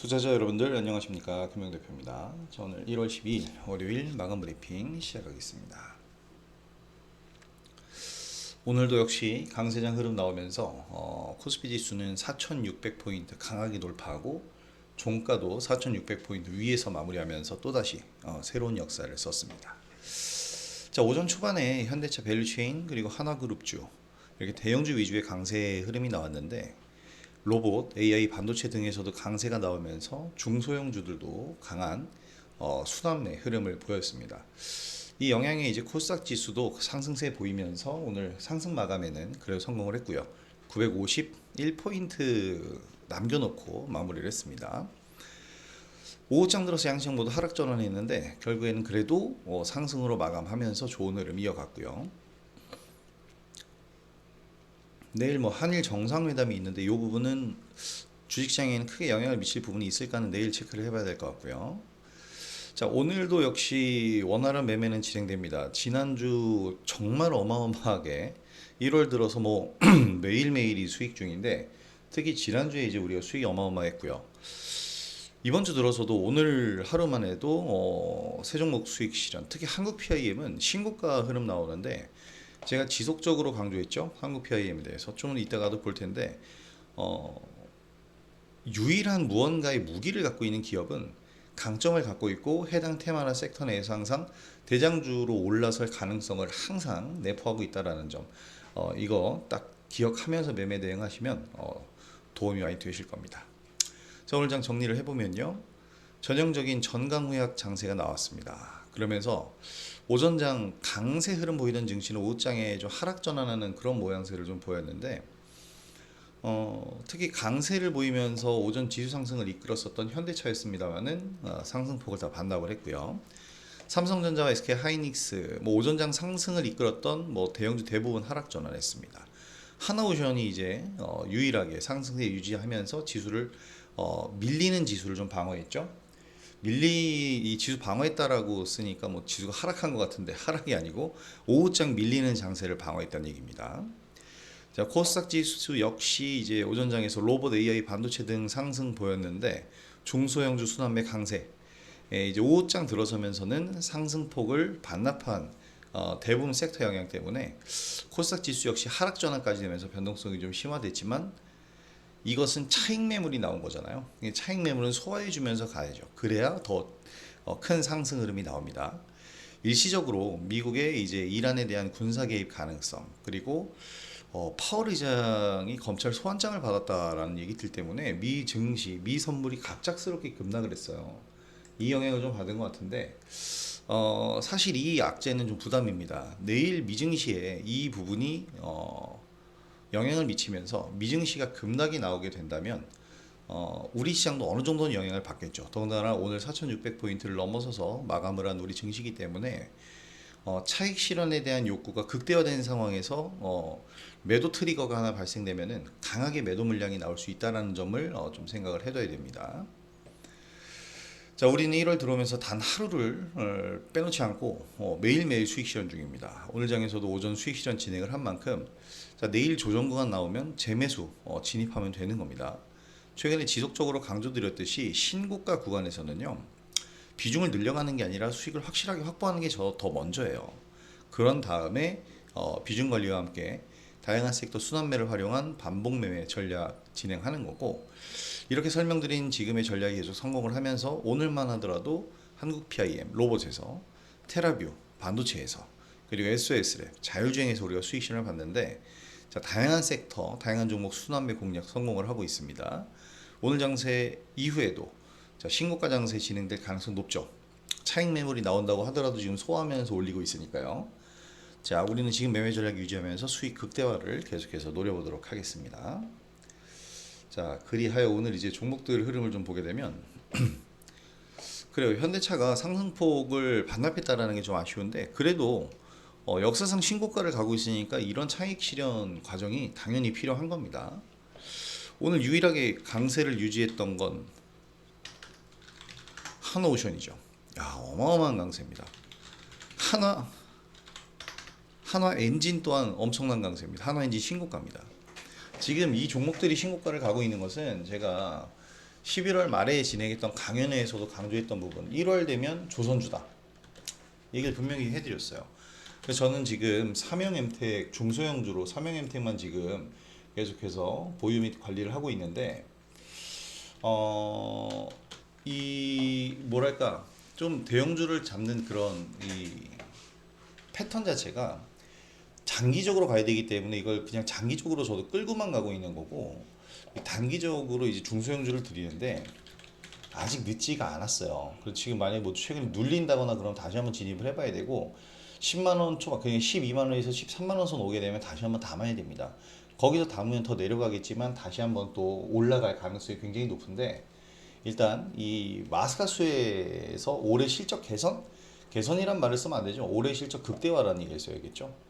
투자자 여러분들 안녕하십니까 금영대표입니다. 저 오늘 1월 12일 월요일 마감 브리핑 시작하겠습니다. 오늘도 역시 강세장 흐름 나오면서 어, 코스피 지수는 4,600포인트 강하게 돌파하고 종가도 4,600포인트 위에서 마무리하면서 또다시 어, 새로운 역사를 썼습니다. 자 오전 초반에 현대차 밸류체인 그리고 하나그룹주 이렇게 대형주 위주의 강세 흐름이 나왔는데 로봇, AI, 반도체 등에서도 강세가 나오면서 중소형주들도 강한 어, 수납매 흐름을 보였습니다. 이 영향에 이제 코스닥 지수도 상승세 보이면서 오늘 상승 마감에는 그래도 성공을 했고요. 951포인트 남겨놓고 마무리를 했습니다. 오후장 들어서 양시장 모두 하락 전환했는데 결국에는 그래도 어, 상승으로 마감하면서 좋은 흐름 이어갔고요. 내일 뭐 한일 정상회담이 있는데 이 부분은 주식시장에는 크게 영향을 미칠 부분이 있을까는 내일 체크를 해봐야 될 것 같고요. 자 오늘도 역시 원활한 매매는 진행됩니다. 지난주 정말 어마어마하게 1월 들어서 뭐 매일매일이 수익 중인데 특히 지난주에 이제 우리가 수익이 어마어마했고요. 이번 주 들어서도 오늘 하루만 해도 어, 세 종목 수익 실현, 특히 한국 PIM은 신고가 흐름 나오는데 제가 지속적으로 강조했죠. 한국 PIM에 대해서 좀 이따가도 볼 텐데 어, 유일한 무언가의 무기를 갖고 있는 기업은 강점을 갖고 있고 해당 테마나 섹터 내에서 항상 대장주로 올라설 가능성을 항상 내포하고 있다라는 점 어, 이거 딱 기억하면서 매매 대응하시면 어, 도움이 많이 되실 겁니다. 자 오늘 장 정리를 해보면요 전형적인 전강후약 장세가 나왔습니다. 그러면서 오전장 강세 흐름 보이던 증시는 오후장에 좀 하락 전환하는 그런 모양새를 좀 보였는데 어, 특히 강세를 보이면서 오전 지수 상승을 이끌었었던 현대차였습니다만은 어, 상승폭을 다 반납을 했고요. 삼성전자와 SK 하이닉스 뭐 오전장 상승을 이끌었던 뭐 대형주 대부분 하락 전환했습니다. 하나오션이 이제 어, 유일하게 상승세 유지하면서 지수를 어, 밀리는 지수를 좀 방어했죠. 밀리 이 지수 방어했다라고 쓰니까 뭐 지수가 하락한 것 같은데 하락이 아니고 오후장 밀리는 장세를 방어했다는 얘기입니다. 자 코스닥 지수 역시 이제 오전장에서 로봇, AI, 반도체 등 상승 보였는데 중소형주 순환매 강세. 예, 이제 오후장 들어서면서는 상승폭을 반납한 어, 대부분 섹터 영향 때문에 코스닥 지수 역시 하락 전환까지 되면서 변동성이 좀 심화됐지만 이것은 차익 매물이 나온 거잖아요. 이 차익 매물은 소화해 주면서 가야죠. 그래야 더 큰 상승 흐름이 나옵니다. 일시적으로 미국의 이제 이란에 대한 군사 개입 가능성 그리고 어, 파월 의장이 검찰 소환장을 받았다라는 얘기들 때문에 미 증시, 미 선물이 갑작스럽게 급락을 했어요. 이 영향을 좀 받은 것 같은데 어, 사실 이 악재는 좀 부담입니다. 내일 미 증시에 이 부분이 어, 영향을 미치면서 미증시가 급락이 나오게 된다면 어, 우리 시장도 어느 정도는 영향을 받겠죠. 더군다나 오늘 4,600포인트를 넘어서서 마감을 한 우리 증시기 때문에 어, 차익 실현에 대한 욕구가 극대화된 상황에서 어, 매도 트리거가 하나 발생되면은 강하게 매도 물량이 나올 수 있다라는 점을 어, 좀 생각을 해둬야 됩니다. 자, 우리는 1월 들어오면서 단 하루를 어, 빼놓지 않고 어, 매일매일 수익 실현 중입니다. 오늘 장에서도 오전 수익 실현 진행을 한 만큼 자, 내일 조정 구간 나오면 재매수 어, 진입하면 되는 겁니다. 최근에 지속적으로 강조드렸듯이 신고가 구간에서는요. 비중을 늘려가는 게 아니라 수익을 확실하게 확보하는 게 저 더 먼저예요. 그런 다음에 어, 비중 관리와 함께 다양한 섹터 순환매를 활용한 반복 매매 전략 진행하는 거고 이렇게 설명드린 지금의 전략이 계속 성공을 하면서 오늘만 하더라도 한국 PIM 로봇에서 테라뷰 반도체에서 그리고 SOS랩 자율주행에서 우리가 수익 실현을 봤는데 자, 다양한 섹터 다양한 종목 순환매 공략 성공을 하고 있습니다. 오늘 장세 이후에도 자, 신고가 장세 진행될 가능성 높죠. 차익 매물이 나온다고 하더라도 지금 소화하면서 올리고 있으니까요. 자, 우리는 지금 매매 전략 유지하면서 수익 극대화를 계속해서 노려보도록 하겠습니다. 자, 그리하여 오늘 이제 종목들 흐름을 좀 보게 되면 그래요. 현대차가 상승폭을 반납했다라는 게 좀 아쉬운데 그래도 어, 역사상 신고가를 가고 있으니까 이런 차익 실현 과정이 당연히 필요한 겁니다. 오늘 유일하게 강세를 유지했던 건 한오션이죠. 야, 어마어마한 강세입니다. 하나 한화 엔진 또한 엄청난 강세입니다. 한화 엔진 신고가입니다. 지금 이 종목들이 신고가를 가고 있는 것은 제가 11월 말에 진행했던 강연회에서도 강조했던 부분 1월 되면 조선주다 얘기를 분명히 해드렸어요. 그래서 저는 지금 삼형 엠텍 중소형주로 삼형 엠텍만 지금 계속해서 보유 및 관리를 하고 있는데 어, 이 뭐랄까 좀 대형주를 잡는 그런 이 패턴 자체가 장기적으로 가야 되기 때문에 이걸 그냥 장기적으로 저도 끌고만 가고 있는 거고 단기적으로 이제 중소형주를 드리는데 아직 늦지가 않았어요. 그래서 지금 만약에 뭐 최근에 눌린다거나 그럼 다시 한번 진입을 해봐야 되고 10만 원 초반 그냥 12만 원에서 13만 원 선 오게 되면 다시 한번 담아야 됩니다. 거기서 담으면 더 내려가겠지만 다시 한번 또 올라갈 가능성이 굉장히 높은데 일단 이 마스카스에서 올해 실적 개선 개선이란 말을 쓰면 안 되죠. 올해 실적 극대화라는 얘기를 써야겠죠.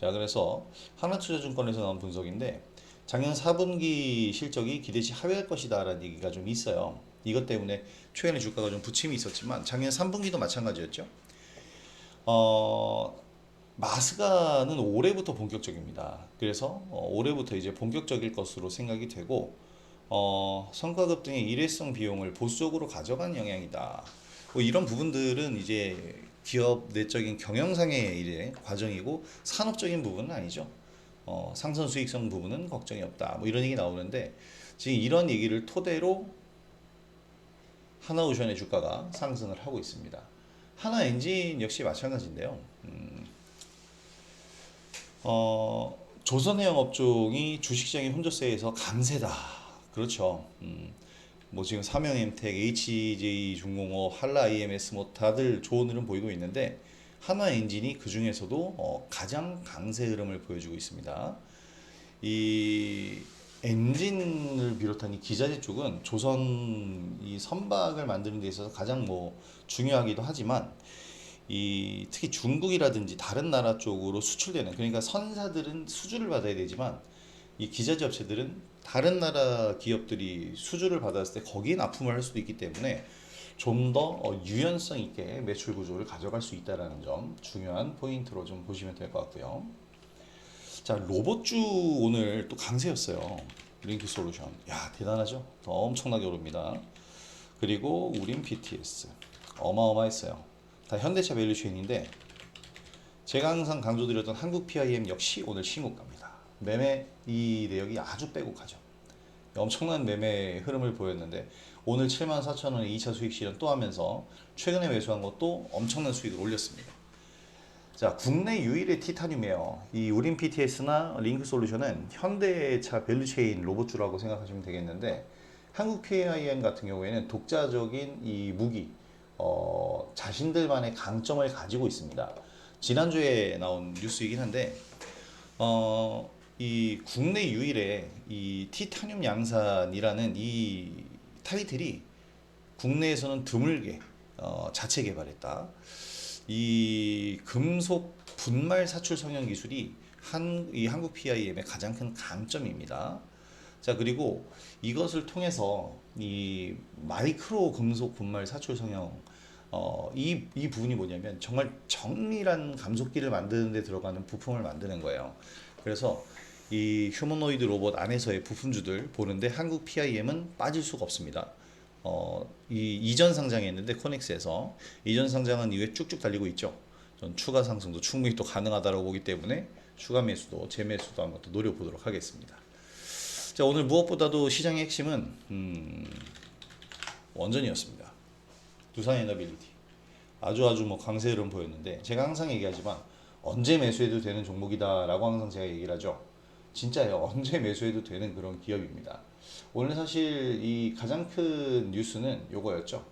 자 그래서 하나투자증권에서 나온 분석인데 작년 4분기 실적이 기대치 하회할 것이다 라는 얘기가 좀 있어요. 이것 때문에 최근에 주가가 좀 부침이 있었지만 작년 3분기도 마찬가지였죠. 어, 마스가는 올해부터 본격적입니다. 그래서 어, 올해부터 이제 본격적일 것으로 생각이 되고 어, 성과급 등의 일회성 비용을 보수적으로 가져간 영향이다. 뭐 이런 부분들은 이제 기업 내적인 경영상의 일의 과정이고 산업적인 부분은 아니죠. 어, 상선 수익성 부분은 걱정이 없다. 뭐 이런 얘기 나오는데 지금 이런 얘기를 토대로 하나오션의 주가가 상승을 하고 있습니다. 하나 엔진 역시 마찬가지인데요. 음, 어, 조선해양 업종이 주식시장의 혼조세에서 강세다. 그렇죠. 음, 뭐 지금 삼형 엠텍, HJ 중공업, 한라 IMS 뭐 다들 좋은 흐름 보이고 있는데 하나 엔진이 그 중에서도 어, 가장 강세 흐름을 보여주고 있습니다. 이 엔진을 비롯한 이 기자재 쪽은 조선 이 선박을 만드는 데 있어서 가장 뭐 중요하기도 하지만 이 특히 중국이라든지 다른 나라 쪽으로 수출되는 그러니까 선사들은 수주를 받아야 되지만 이 기자재 업체들은 다른 나라 기업들이 수주를 받았을 때 거기에 납품을 할 수도 있기 때문에 좀더 어, 유연성 있게 매출 구조를 가져갈 수 있다라는 점 중요한 포인트로 좀 보시면 될 것 같고요. 자 로봇주 오늘 또 강세였어요. 링크 솔루션. 야 대단하죠? 더 엄청나게 오릅니다. 그리고 우린 BTS 어마어마했어요. 다 현대차 밸류체인인데 제가 항상 강조드렸던 한국 PIM 역시 오늘 신고가입니다. 매매 이 내역이 아주 빼곡하죠. 엄청난 매매 흐름을 보였는데 오늘 7만 4천 원의 2차 수익 실현 또 하면서 최근에 매수한 것도 엄청난 수익을 올렸습니다. 자, 국내 유일의 티타늄이에요. 이 우린 PTS나 링크 솔루션은 현대차 밸류체인 로봇주라고 생각하시면 되겠는데 한국 PAIM 같은 경우에는 독자적인 이 무기 어, 자신들만의 강점을 가지고 있습니다. 지난주에 나온 뉴스이긴 한데 어, 이 국내 유일의 이 티타늄 양산이라는 이 타이틀이 국내에서는 드물게 어, 자체 개발했다. 이 금속 분말 사출 성형 기술이 한, 이 한국 PIM의 가장 큰 강점입니다. 자, 그리고 이것을 통해서 이 마이크로 금속 분말 사출 성형 어, 이, 이 부분이 뭐냐면 정말 정밀한 감속기를 만드는 데 들어가는 부품을 만드는 거예요. 그래서 이 휴머노이드 로봇 안에서의 부품주들 보는데 한국 PIM은 빠질 수가 없습니다. 어, 이 이전 상장했는데 코넥스에서 이전 상장은 이후에 쭉쭉 달리고 있죠. 전 추가 상승도 충분히 또 가능하다고 보기 때문에 추가 매수도 재매수도 한번 또 노려보도록 하겠습니다. 자 오늘 무엇보다도 시장의 핵심은 음, 원전이었습니다. 두산 에너빌리티 아주 아주 뭐 강세 흐름 보였는데 제가 항상 얘기하지만 언제 매수해도 되는 종목이다라고 항상 제가 얘기를 하죠. 진짜요. 언제 매수해도 되는 그런 기업입니다. 오늘 사실 이 가장 큰 뉴스는 요거였죠.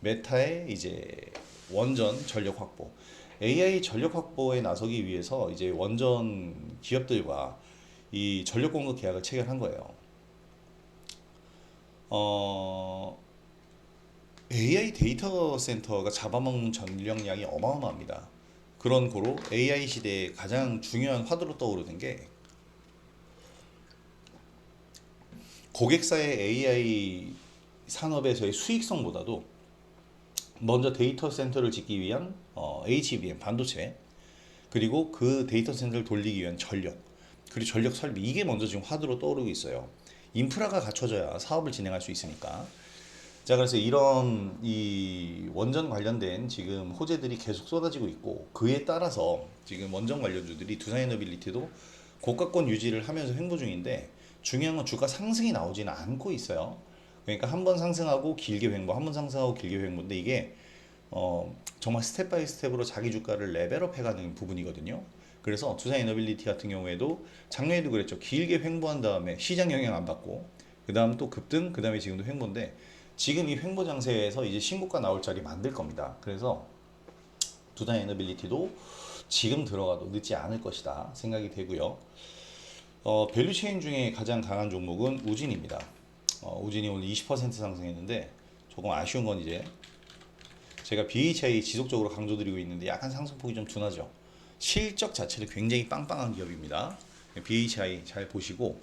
메타의 이제 원전 전력 확보. AI 전력 확보에 나서기 위해서 이제 원전 기업들과 이 전력 공급 계약을 체결한 거예요. 어, AI 데이터 센터가 잡아먹는 전력량이 어마어마합니다. 그런 고로 AI 시대에 가장 중요한 화두로 떠오르는 게 고객사의 AI 산업에서의 수익성보다도 먼저 데이터 센터를 짓기 위한 어, HBM 반도체 그리고 그 데이터 센터를 돌리기 위한 전력 그리고 전력 설비 이게 먼저 지금 화두로 떠오르고 있어요. 인프라가 갖춰져야 사업을 진행할 수 있으니까. 자, 그래서 이런 이 원전 관련된 지금 호재들이 계속 쏟아지고 있고 그에 따라서 지금 원전 관련주들이 두산에너빌리티도 고가권 유지를 하면서 횡보 중인데 중요한 건 주가 상승이 나오지는 않고 있어요. 그러니까 한 번 상승하고 길게 횡보, 한 번 상승하고 길게 횡보인데 이게 어, 정말 스텝 바이 스텝으로 자기 주가를 레벨업 해가는 부분이거든요. 그래서 두산 에너빌리티 같은 경우에도 작년에도 그랬죠. 길게 횡보한 다음에 시장 영향 안 받고 그 다음 또 급등, 그 다음에 지금도 횡보인데 지금 이 횡보 장세에서 이제 신고가 나올 자리 만들 겁니다. 그래서 두산 에너빌리티도 지금 들어가도 늦지 않을 것이다 생각이 되고요. 어, 밸류체인 중에 가장 강한 종목은 우진입니다. 어, 우진이 오늘 20% 상승했는데 조금 아쉬운 건 이제 제가 BHI 지속적으로 강조드리고 있는데 약간 상승폭이 좀 둔하죠. 실적 자체는 굉장히 빵빵한 기업입니다. BHI 잘 보시고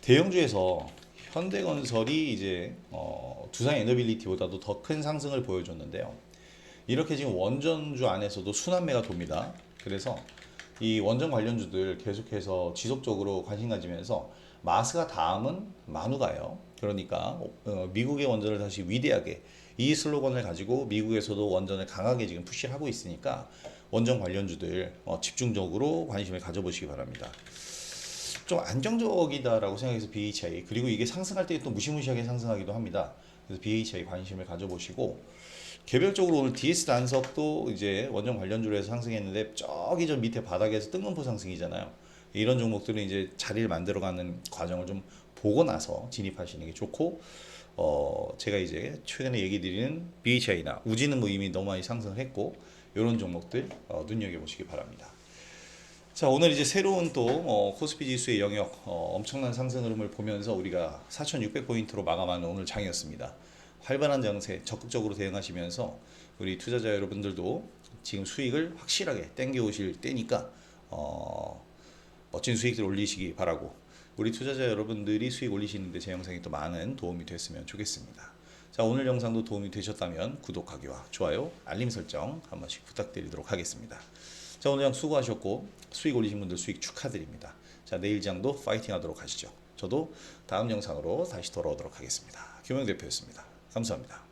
대형주에서 현대건설이 이제 어, 두산 에너빌리티보다도 더 큰 상승을 보여줬는데요. 이렇게 지금 원전주 안에서도 순환매가 돕니다. 그래서 이 원전 관련주들 계속해서 지속적으로 관심 가지면서 마스가 다음은 만우가요. 그러니까 어, 미국의 원전을 다시 위대하게 이 슬로건을 가지고 미국에서도 원전을 강하게 지금 푸시하고 있으니까 원전 관련주들 어, 집중적으로 관심을 가져보시기 바랍니다. 좀 안정적이다라고 생각해서 BHI 그리고 이게 상승할 때 또 무시무시하게 상승하기도 합니다. 그래서 BHI 관심을 가져보시고 개별적으로 오늘 DS 단석도 이제 원전 관련주로 해서 상승했는데 저기 저 밑에 바닥에서 뜬금포 상승이잖아요. 이런 종목들은 이제 자리를 만들어가는 과정을 좀 보고 나서 진입하시는 게 좋고 어 제가 이제 최근에 얘기 드리는 BHI나 우지는 뭐 이미 너무 많이 상승을 했고 이런 종목들 어, 눈여겨 보시기 바랍니다. 자 오늘 이제 새로운 또 어, 코스피 지수의 영역 어, 엄청난 상승 흐름을 보면서 우리가 4,600포인트로 마감하는 오늘 장이었습니다. 활발한 장세 적극적으로 대응하시면서 우리 투자자 여러분들도 지금 수익을 확실하게 땡겨 오실 때니까 어, 멋진 수익들 올리시기 바라고 우리 투자자 여러분들이 수익 올리시는데 제 영상이 또 많은 도움이 됐으면 좋겠습니다. 자 오늘 영상도 도움이 되셨다면 구독하기와 좋아요 알림 설정 한 번씩 부탁드리도록 하겠습니다. 자 오늘 장 수고하셨고 수익 올리신 분들 수익 축하드립니다. 자 내일 장도 파이팅 하도록 하시죠. 저도 다음 영상으로 다시 돌아오도록 하겠습니다. 김영 대표였습니다. 감사합니다.